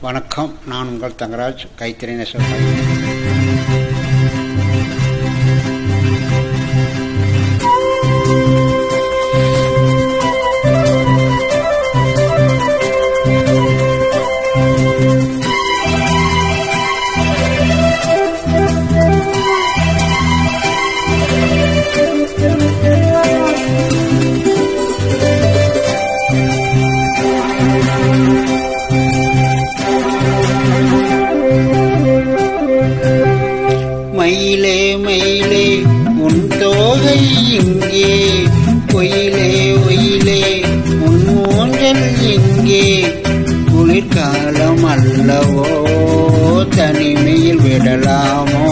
வணக்கம். நான் உங்கள் தங்கராஜ் கைத்திரை நெசவு மயிலே மயிலே உன் தோகை இங்கே. ஒயிலே ஒயிலே உன் ஊஞ்சல் இங்கே. குளிர்காலம் அல்லவோ தனிமையில் விடலாமோ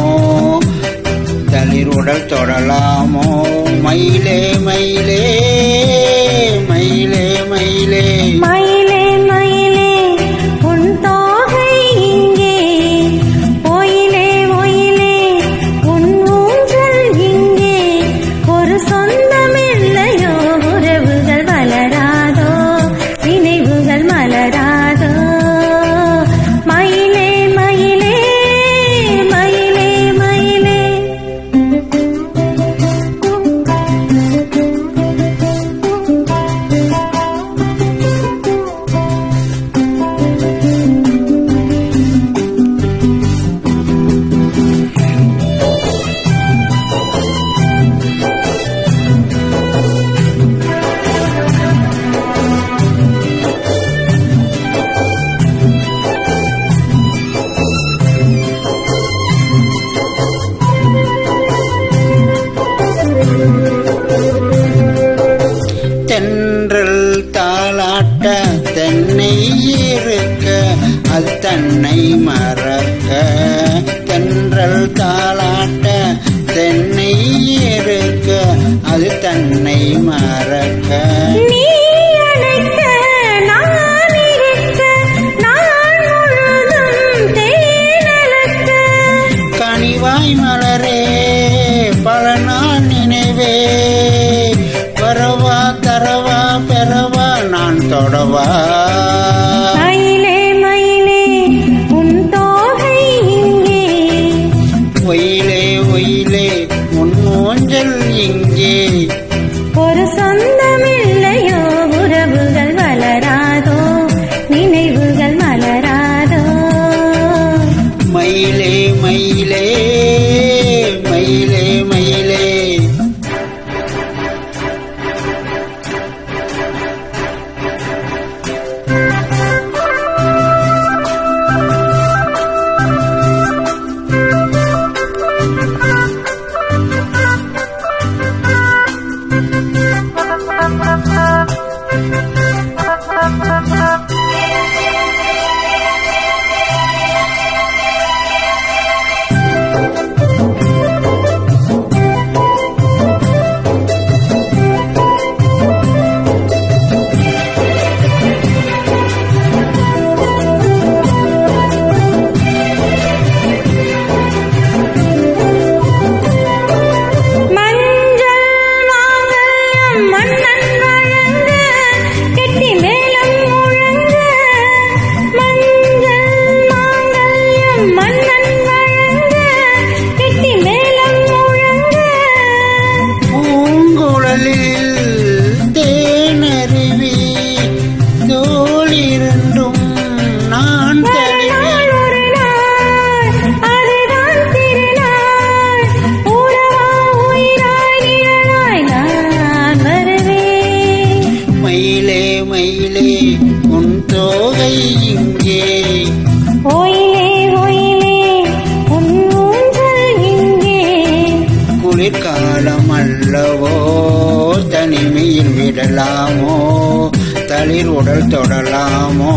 தளிர் உடல் தொடலாமோ மயிலே மயிலே மயிலே. மயிலே தன்னை மறக்க. கனிவாய் மலரே பல நாள் நினைவே. வரவா தரவா பெறவா நான் தொடவா. ஊஞ்சல் இங்கே. ஒரு சொந்தமில்லையோ மன்னன் குளிர்காலம் தனிமையில் விடலாமோ? தளிர் உடல் தொடலாமோ?